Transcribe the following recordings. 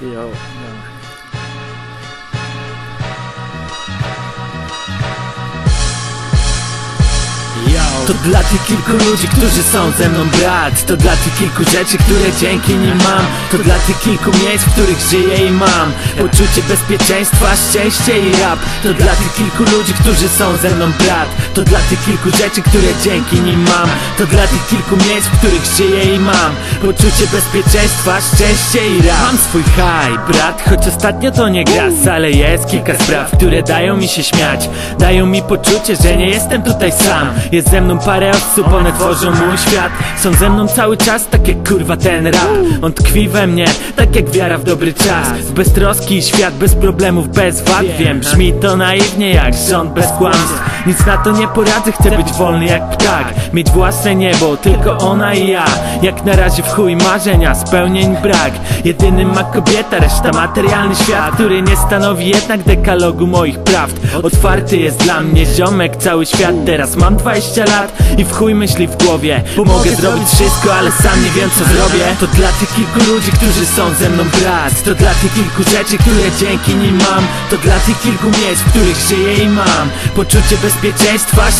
Jo, To dla tych kilku ludzi, którzy są ze mną brat. To dla tych kilku rzeczy, które dzięki nim mam. To dla tych kilku miejsc, w których żyję i mam. Poczucie bezpieczeństwa, szczęście i rap. To dla tych kilku ludzi, którzy są ze mną brat. To dla tych kilku rzeczy, które dzięki nim mam. To dla tych kilku miejsc, w których żyję i mam Poczucie bezpieczeństwa, szczęście i rap Mam swój haj, brat, choć ostatnio to nie gras Ale jest kilka spraw, które dają mi się śmiać. Dają mi poczucie, że nie jestem tutaj sam. Jest ze mną parę osób, one tworzą mój świat. Są ze mną cały czas, tak jak kurwa ten rap. On tkwi we mnie, tak jak wiara w dobry czas. W beztroski świat, bez problemów, bez wad. Wiem, brzmi to naiwnie jak rząd bez kłamstw Nic na to nie poradzę, chcę być wolny jak ptak. Mieć własne niebo, tylko ona i ja. Jak na razie w chuj marzenia, spełnień brak. Jedynym ma kobieta, reszta materialny świat Który nie stanowi jednak dekalogu moich prawd. Otwarty jest dla mnie ziomek, cały świat. Teraz mam 20 lat i w chuj myśli w głowie. Bo mogę zrobić wszystko, ale sam nie wiem co zrobię. To dla tych kilku ludzi, którzy są ze mną brat To dla tych kilku rzeczy, które dzięki nim mam. To dla tych kilku miejsc, w których żyję i mam. Poczucie bezpieczeństwa,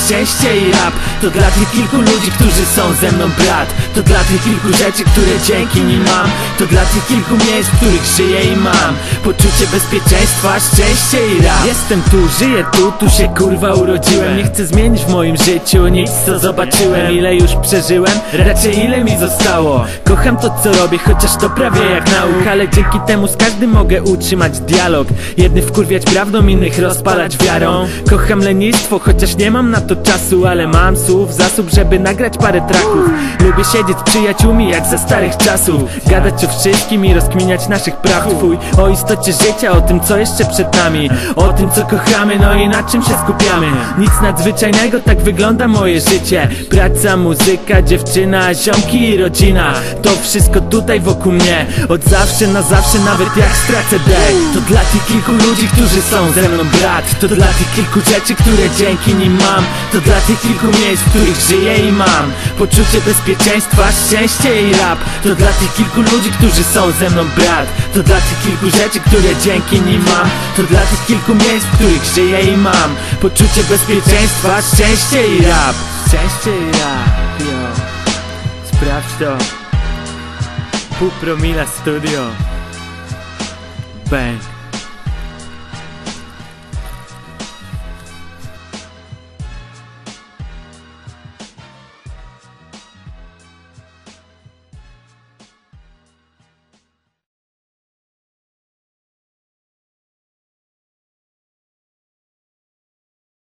szczęście i rap. To dla tych kilku ludzi, którzy są ze mną brat. To dla tych kilku rzeczy, które dzięki nim mam. To dla tych kilku miejsc, w których żyję i mam. Poczucie bezpieczeństwa, szczęście i rap. Jestem tu, żyję tu, tu się kurwa urodziłem. Nie chcę zmienić w moim życiu nic co zobaczyłem. Ile już przeżyłem, raczej ile mi zostało? Kocham to co robię, chociaż to prawie jak nauka Ale dzięki temu z każdym mogę utrzymać dialog. Jednych wkurwiać prawdą, innych rozpalać wiarą. Kocham lenistwo, chociaż nie mam na to czasu Ale mam słów, zasób, żeby nagrać parę traków. Lubię siedzieć z przyjaciółmi jak ze starych czasów. Gadać o wszystkim i rozkminiać naszych praw. Twój o istocie życia, o tym co jeszcze przed nami. O tym co kochamy, no i na czym się skupiamy. Nic nadzwyczajnego, tak wygląda moje życie. Praca, muzyka, dziewczyna, ziomki i rodzina. To wszystko tutaj wokół mnie. Od zawsze na zawsze, nawet jak stracę dech. To dla tych kilku ludzi, którzy są ze mną brat. To dla tych kilku rzeczy, które dzięki nim mam. To dla tych kilku miejsc, w których żyję i mam. Poczucie bezpieczeństwa, szczęście i rap. To dla tych kilku ludzi, którzy są ze mną brat. To dla tych kilku rzeczy, które dzięki nim mam. To dla tych kilku miejsc, w których żyję i mam. Poczucie bezpieczeństwa, szczęście i rap. Szczęście i rap, yo. Sprawdź to. Pół promila studio. Bang